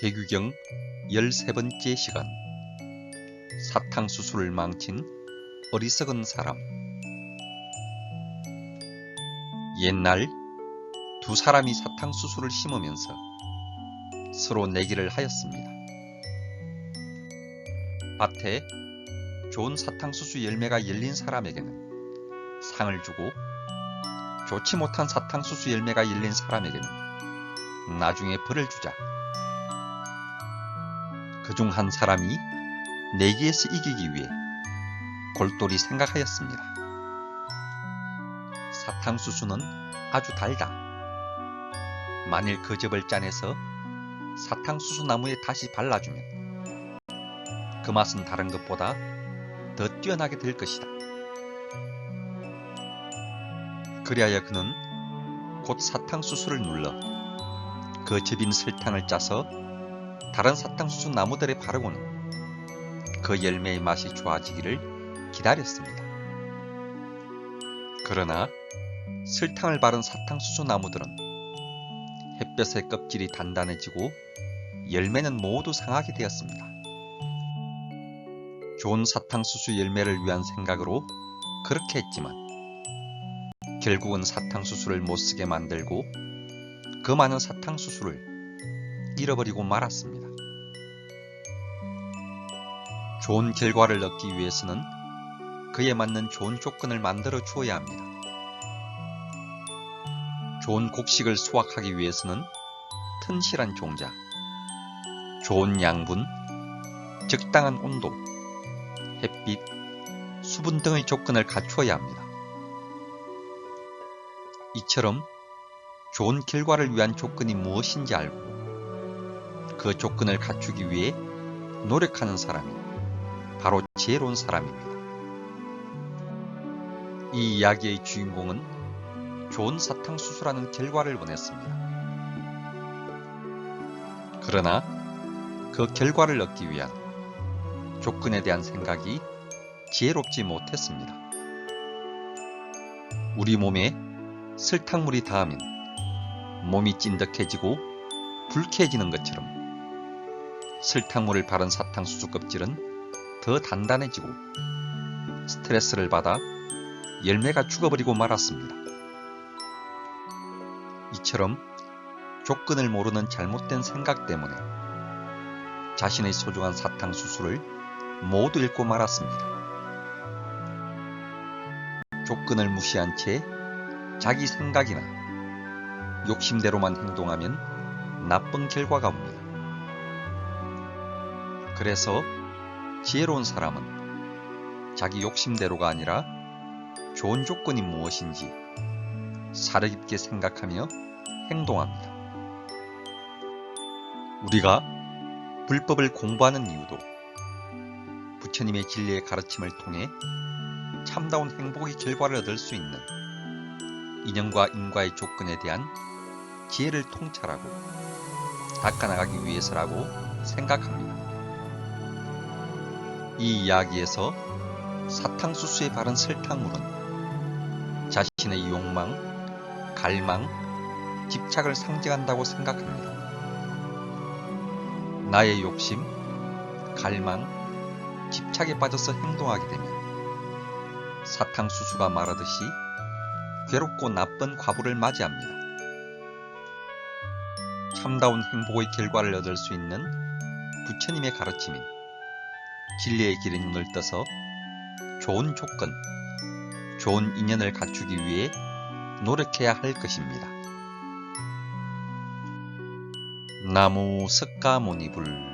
대규경 13번째 시간 사탕수수를 망친 어리석은 사람 옛날 두 사람이 사탕수수를 심으면서 서로 내기를 하였습니다. 밭에 좋은 사탕수수 열매가 열린 사람에게는 상을 주고 좋지 못한 사탕수수 열매가 열린 사람에게는 나중에 벌을 주자. 그중 한 사람이 내기에서 이기기 위해 골똘히 생각하였습니다. 사탕수수는 아주 달다. 만일 그 즙을 짜내서 사탕수수 나무에 다시 발라주면 그 맛은 다른 것보다 더 뛰어나게 될 것이다. 그리하여 그는 곧 사탕수수를 눌러 그 즙인 설탕을 짜서 다른 사탕수수 나무들에 바르고는 그 열매의 맛이 좋아지기를 기다렸습니다. 그러나 설탕을 바른 사탕수수 나무들은 햇볕의 껍질이 단단해지고 열매는 모두 상하게 되었습니다. 좋은 사탕수수 열매를 위한 생각으로 그렇게 했지만 결국은 사탕수수를 못쓰게 만들고 그 많은 사탕수수를 잃어버리고 말았습니다. 좋은 결과를 얻기 위해서는 그에 맞는 좋은 조건을 만들어 주어야 합니다. 좋은 곡식을 수확하기 위해서는 튼실한 종자, 좋은 양분, 적당한 온도, 햇빛, 수분 등의 조건을 갖추어야 합니다. 이처럼 좋은 결과를 위한 조건이 무엇인지 알고 그 조건을 갖추기 위해 노력하는 사람이 바로 지혜로운 사람입니다. 이 이야기의 주인공은 좋은 사탕수수라는 결과를 원했습니다. 그러나 그 결과를 얻기 위한 조건에 대한 생각이 지혜롭지 못했습니다. 우리 몸에 설탕물이 닿으면 몸이 찐득해지고 불쾌해지는 것처럼 설탕물을 바른 사탕수수 껍질은 더 단단해지고 스트레스를 받아 열매가 죽어버리고 말았습니다. 이처럼 조건을 모르는 잘못된 생각 때문에 자신의 소중한 사탕수수를 모두 잃고 말았습니다. 조건을 무시한 채 자기 생각이나 욕심대로만 행동하면 나쁜 결과가 옵니다. 그래서 지혜로운 사람은 자기 욕심대로가 아니라 좋은 조건이 무엇인지 사려 깊게 생각하며 행동합니다. 우리가 불법을 공부하는 이유도 부처님의 진리의 가르침을 통해 참다운 행복의 결과를 얻을 수 있는 인연과 인과의 조건에 대한 지혜를 통찰하고 닦아나가기 위해서라고 생각합니다. 이 이야기에서 사탕수수에 바른 설탕물은 자신의 욕망, 갈망, 집착을 상징한다고 생각합니다. 나의 욕심, 갈망, 집착에 빠져서 행동하게 되면 사탕수수가 말하듯이 괴롭고 나쁜 과부를 맞이합니다. 참다운 행복의 결과를 얻을 수 있는 부처님의 가르침인 진리의 길에 눈을 떠서 좋은 조건, 좋은 인연을 갖추기 위해 노력해야 할 것입니다. 나무 석가모니불